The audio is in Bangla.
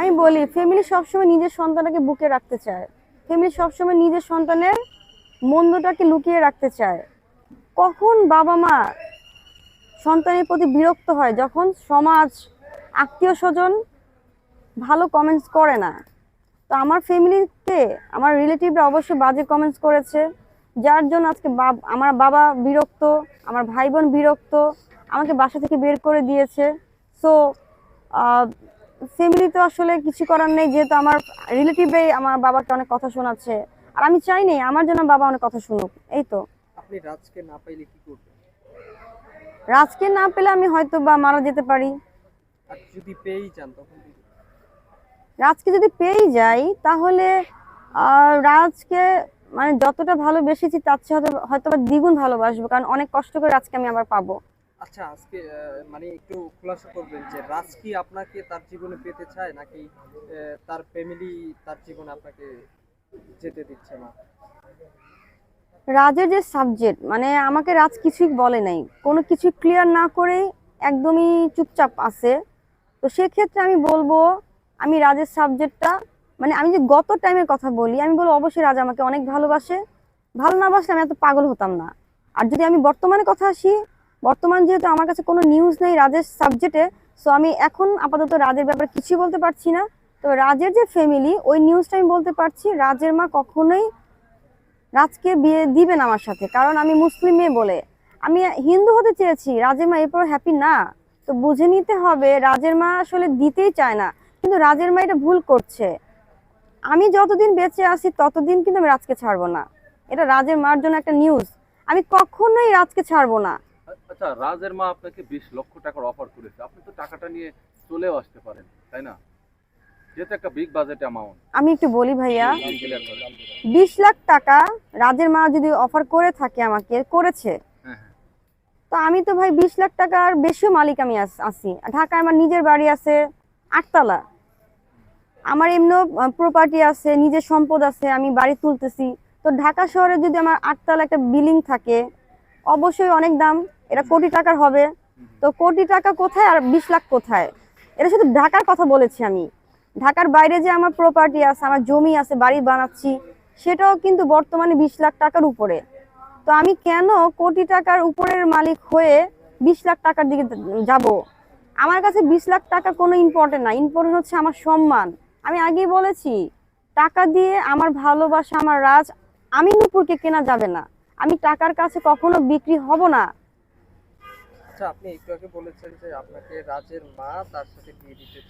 আমি বলি ফ্যামিলি সবসময় নিজের সন্তানটাকে বুকে রাখতে চায়। ফ্যামিলি সবসময় নিজের সন্তানের মন্দটাকে লুকিয়ে রাখতে চায়। কখন বাবা মা সন্তানের প্রতি বিরক্ত হয় যখন সমাজ, আত্মীয় স্বজন ভালো কমেন্টস করে না? তো আমার ফ্যামিলিতে আমার রিলেটিভরা অবশ্যই বাজে কমেন্টস করেছে। যার জন্য আজকে বাব- আমার বাবা বিরক্ত আমার ভাই বোন বিরক্ত আমাকে বাসা থেকে বের করে দিয়েছে। সো ফ্যামিলি তো আসলে কিছু করার নেই যেহেতু আমার রিলেটিভরাই আমার বাবাকে অনেক কথা শোনাচ্ছে। আর আমি চাই চাইনি আমার জন্য বাবা অনেক কথা শুনুক এই তো। আপনি রাজকে না পাইলে কি করবেন? রাজকে না পেলে আমি হয়তো বা মারা যেতে পারি। আর যদি পেয়েই যান তখন কি রাজকে যদি পেয়েই যাই তাহলে রাজকে মানে যতটা ভালোবেসেছি তার চেয়ে হয়তো হয়তো বা দ্বিগুণ ভালোবাসবো কারণ অনেক কষ্ট করে আজকে আমি আবার পাবো। আচ্ছা আজকে মানে একটু খোলাসা করবেন যে রাজ কি আপনাকে তার জীবনে পেতে চায় নাকি তার ফ্যামিলি তার জীবনে আপনাকে যেতে দিচ্ছে না? রাজের যে সাবজেক্ট মানে আমাকে রাজ কিছুই বলে নাই। কোনো কিছু ক্লিয়ার না করেই একদমই চুপচাপ আছে। তো সেক্ষেত্রে আমি বলব আমি রাজের সাবজেক্টটা মানে আমি যে গত টাইমের কথা বলি, আমি বলব অবশ্যই রাজা আমাকে অনেক ভালোবাসে। ভালো না বাসলে আমি এত পাগল হতাম না। আর যদি আমি বর্তমানে কথা আসি, বর্তমান যেহেতু আমার কাছে কোনো নিউজ নেই রাজের সাবজেক্টে সো আমি এখন আপাতত রাজের ব্যাপারে কিছুই বলতে পারছি না। তো রাজের যে ফ্যামিলি ওই নিউজটা আমি বলতে পারছি, রাজের মা কখনোই রাজকে বিয়ে দিবেন আমার সাথে। কারণ আমি মুসলিম মেয়ে বলে। আমি হিন্দু হতে চেয়েছি, রাজের মা এরপর হ্যাপি না। তো বুঝে নিতে হবে, রাজের মা আসলে দিতেই চায় না। কিন্তু রাজের মা এটা ভুল করছে। আমি যতদিন বেঁচে আছি ততদিন কিন্তু আমি রাজকে ছাড়বো না। এটা রাজের মার জন্য একটা নিউজ আমি কখনোই রাজকে ছাড়বো না। আচ্ছা রাজের মা আপনাকে বিশ লক্ষ টাকার অফার করেছে। আপনি তো টাকাটা নিয়ে চলেও আসতে পারেন তাই না? যেহেতু একটা বিগ বাজেট অ্যামাউন্ট আমি একটু বলি ভাইয়া বিশ লাখ টাকা রাজের মা যদি অফার করে থাকে আমাকে করেছে। হ্যাঁ হ্যাঁ। তো আমি তো ভাই বিশ লাখ টাকার বেশিও মালিক আমি আছি ঢাকায় আমার নিজের বাড়ি আছে আটতলা। আমার এমনিও প্রপার্টি আছে, নিজের সম্পদ আছে, আমি বাড়ি তুলতেছি। তো ঢাকা শহরে যদি আমার আটতলা একটা বিল্ডিং থাকে, অবশ্যই অনেক দাম। এটা কোটি টাকার হবে। তো কোটি টাকা কোথায় আর বিশ লাখ কোথায়? এটা শুধু ঢাকার কথা বলেছি আমি। ঢাকার বাইরে যে আমার প্রপার্টি আছে, আমার জমি আছে, বাড়ি বানাচ্ছি, সেটাও কিন্তু বর্তমানে বিশ লাখ টাকার উপরে। তো আমি কেন কোটি টাকার উপরের মালিক হয়ে বিশ লাখ টাকার দিকে যাব? আমার কাছে বিশ লাখ টাকা কোনো ইম্পর্টেন্ট না। ইম্পর্টেন্ট হচ্ছে আমার সম্মান। আমি আগেই বলেছি, টাকা দিয়ে আমার ভালোবাসা, আমার রাজ, আমি নুপুরকে কেনা যাবে না। আমি টাকার কাছে কখনো বিক্রি হব না। আচ্ছা আপনি একটু আগে বলেছেন যে আপনাকে রাজের মা তার সাথে বিয়ে দিতে